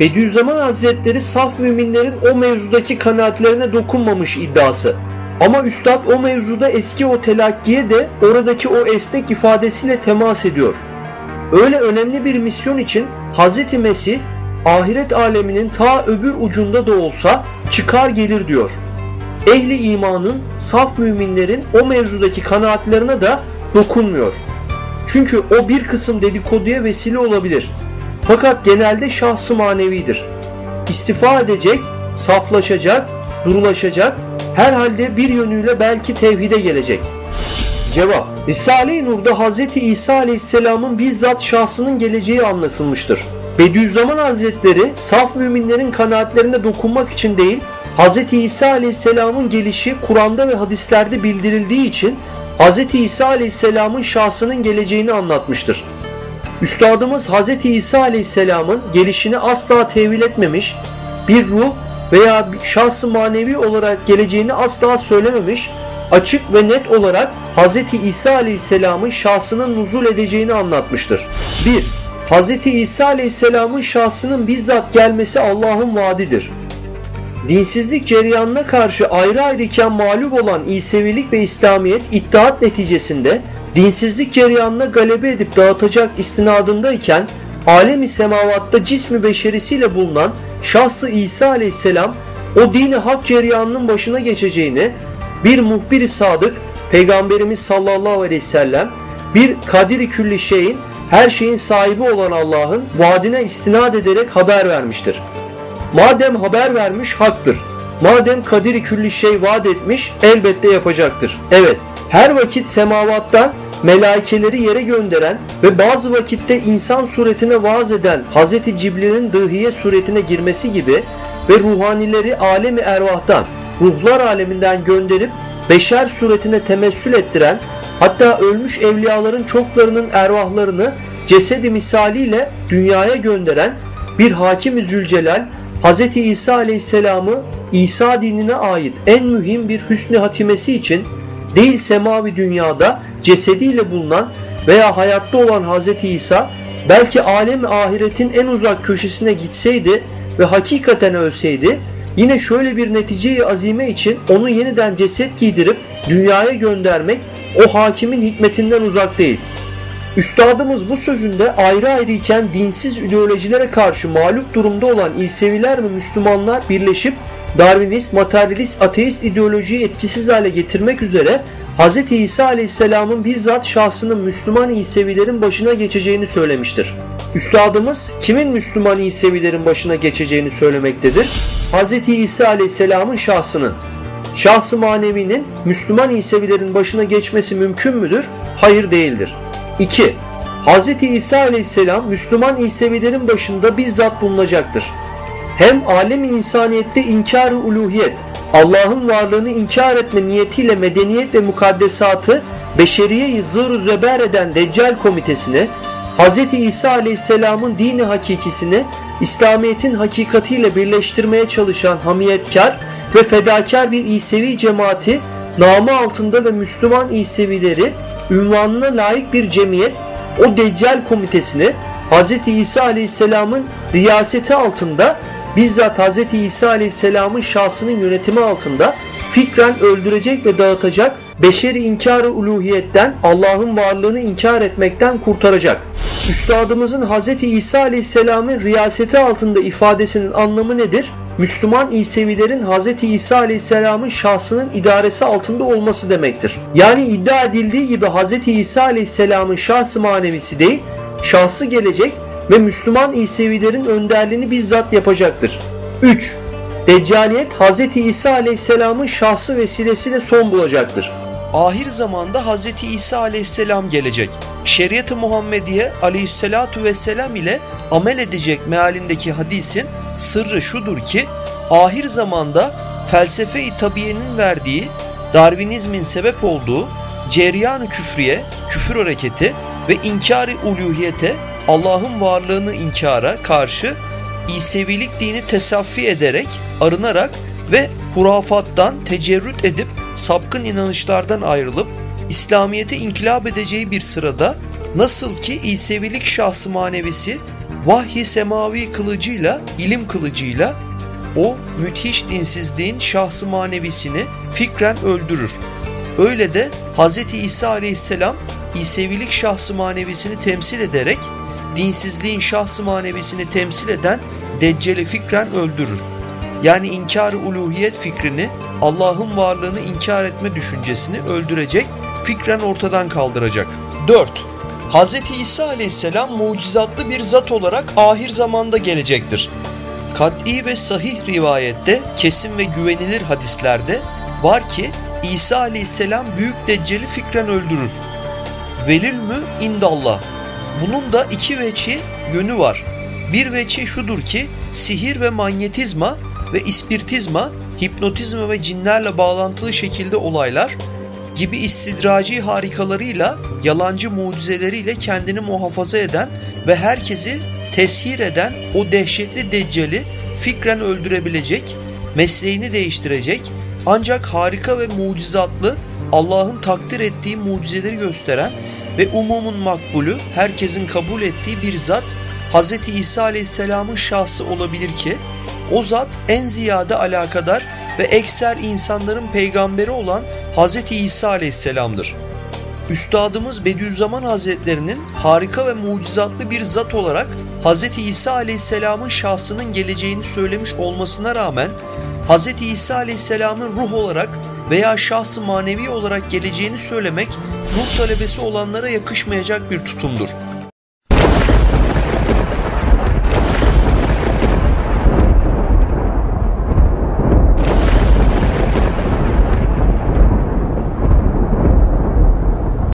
Bediüzzaman Hazretleri saf müminlerin o mevzudaki kanaatlerine dokunmamış iddiası. Ama Üstad o mevzuda eski o telakkiye de oradaki o esnek ifadesiyle temas ediyor. Öyle önemli bir misyon için Hz. Mesih ahiret aleminin ta öbür ucunda da olsa çıkar gelir diyor. Ehli imanın, saf müminlerin o mevzudaki kanaatlerine de dokunmuyor. Çünkü o bir kısım dedikoduya vesile olabilir. Fakat genelde şahsı manevidir. İstifa edecek, saflaşacak, durulaşacak, herhalde bir yönüyle belki tevhide gelecek. Cevap Risale-i Nur'da Hz. İsa Aleyhisselam'ın bizzat şahsının geleceği anlatılmıştır. Bediüzzaman Hazretleri saf müminlerin kanaatlerine dokunmak için değil, Hz. İsa Aleyhisselam'ın gelişi Kur'an'da ve hadislerde bildirildiği için Hz. İsa Aleyhisselam'ın şahsının geleceğini anlatmıştır. Üstadımız Hz. İsa Aleyhisselam'ın gelişini asla tevil etmemiş, bir ruh veya şahsı manevi olarak geleceğini asla söylememiş, açık ve net olarak Hz. İsa Aleyhisselam'ın şahsının nuzul edeceğini anlatmıştır. 1. Hz. İsa Aleyhisselam'ın şahsının bizzat gelmesi Allah'ın vaadidir. Dinsizlik cereyanına karşı ayrı ayrı iken mağlup olan İsevilik ve İslamiyet iddiat neticesinde dinsizlik cereyanına galebe edip dağıtacak istinadındayken alemi semavatta cismi beşerisiyle bulunan şahsı İsa aleyhisselam o dini hak cereyanının başına geçeceğini bir muhbir-i sadık Peygamberimiz sallallahu aleyhi ve sellem bir kadiri külli şeyin her şeyin sahibi olan Allah'ın vaadine istinad ederek haber vermiştir. Madem haber vermiş haktır. Madem kadiri külli şey vaat etmiş elbette yapacaktır. Evet her vakit semavattan melaikeleri yere gönderen ve bazı vakitte insan suretine vaaz eden Hz. Cibril'in dıhiye suretine girmesi gibi ve ruhanileri alemi ervahtan, ruhlar aleminden gönderip beşer suretine temessül ettiren, hatta ölmüş evliyaların çoklarının ervahlarını cesedi misaliyle dünyaya gönderen bir hakim-i Zülcelal, Hz. İsa Aleyhisselam'ı İsa dinine ait en mühim bir hüsnü hatimesi için değil semavi dünyada cesediyle bulunan veya hayatta olan Hz. İsa belki alem ahiretin en uzak köşesine gitseydi ve hakikaten ölseydi yine şöyle bir neticeyi azime için onu yeniden ceset giydirip dünyaya göndermek o hakimin hikmetinden uzak değil. Üstadımız bu sözünde ayrı ayrı iken dinsiz ideolojilere karşı mağlup durumda olan İseviler ve Müslümanlar birleşip Darwinist, materyalist, ateist ideolojiyi etkisiz hale getirmek üzere Hz. İsa Aleyhisselam'ın bizzat şahsının Müslüman İsevilerin başına geçeceğini söylemiştir. Üstadımız kimin Müslüman İsevilerin başına geçeceğini söylemektedir? Hz. İsa Aleyhisselam'ın şahsının. Şahsı manevinin Müslüman İsevilerin başına geçmesi mümkün müdür? Hayır değildir. 2. Hz. İsa Aleyhisselam Müslüman İsevilerin başında bizzat bulunacaktır. Hem alemi insaniyette inkar-ı uluhiyet, Allah'ın varlığını inkar etme niyetiyle medeniyet ve mukaddesatı beşeriyeyi zır zeber eden Deccal komitesine, Hz. İsa Aleyhisselam'ın dini hakikisini İslamiyet'in hakikatiyle birleştirmeye çalışan hamiyetkar ve fedakar bir İsevi cemaati namı altında ve Müslüman İsevileri ünvanına layık bir cemiyet o Deccal komitesini Hz. İsa Aleyhisselam'ın riyaseti altında bizzat Hz. İsa Aleyhisselam'ın şahsının yönetimi altında fikren öldürecek ve dağıtacak, beşeri inkarı uluhiyetten, Allah'ın varlığını inkar etmekten kurtaracak. Üstadımızın Hz. İsa Aleyhisselam'ın riyaseti altında ifadesinin anlamı nedir? Müslüman İsevilerin Hz. İsa Aleyhisselam'ın şahsının idaresi altında olması demektir. Yani iddia edildiği gibi Hz. İsa Aleyhisselam'ın şahsı manevisi değil, şahsı gelecek ve Müslüman İsevilerin önderliğini bizzat yapacaktır. 3. Deccaliyet Hz. İsa Aleyhisselam'ın şahsı vesilesiyle son bulacaktır. Ahir zamanda Hz. İsa aleyhisselam gelecek. Şeriat-ı Muhammediye aleyhisselatu vesselam ile amel edecek mealindeki hadisin sırrı şudur ki ahir zamanda felsefe-i tabiyenin verdiği Darwinizmin sebep olduğu ceryan küfriye, küfür hareketi ve inkar-ı uluhiyete Allah'ın varlığını inkara karşı İsevilik dini tesaffi ederek, arınarak ve hurafattan tecerrüt edip sapkın inanışlardan ayrılıp İslamiyet'e inkılap edeceği bir sırada nasıl ki İsevilik şahsı manevisi vahyi semavi kılıcıyla, ilim kılıcıyla o müthiş dinsizliğin şahsı manevisini fikren öldürür. Öyle de Hz. İsa aleyhisselam İsevilik şahsı manevisini temsil ederek dinsizliğin şahsı manevisini temsil eden Deccal'i fikren öldürür. Yani inkar-ı uluhiyet fikrini, Allah'ın varlığını inkar etme düşüncesini öldürecek, fikren ortadan kaldıracak. 4. Hz. İsa aleyhisselam mucizatlı bir zat olarak ahir zamanda gelecektir. Kat'i ve sahih rivayette, kesin ve güvenilir hadislerde var ki İsa aleyhisselam büyük deccali fikren öldürür. Velil mü indallah. Bunun da iki veçi yönü var. Bir veçi şudur ki sihir ve manyetizma ve ispirtizma, hipnotizma ve cinlerle bağlantılı şekilde olaylar gibi istidraci harikalarıyla, yalancı mucizeleriyle kendini muhafaza eden ve herkesi teshir eden o dehşetli deccali fikren öldürebilecek, mesleğini değiştirecek ancak harika ve mucizatlı Allah'ın takdir ettiği mucizeleri gösteren ve umumun makbulü herkesin kabul ettiği bir zat Hz. İsa Aleyhisselam'ın şahsı olabilir ki o zat en ziyade alakadar ve ekser insanların peygamberi olan Hz. İsa Aleyhisselam'dır. Üstadımız Bediüzzaman Hazretlerinin harika ve mucizatlı bir zat olarak Hz. İsa Aleyhisselam'ın şahsının geleceğini söylemiş olmasına rağmen Hz. İsa Aleyhisselam'ın ruh olarak veya şahsı manevi olarak geleceğini söylemek ruh talebesi olanlara yakışmayacak bir tutumdur.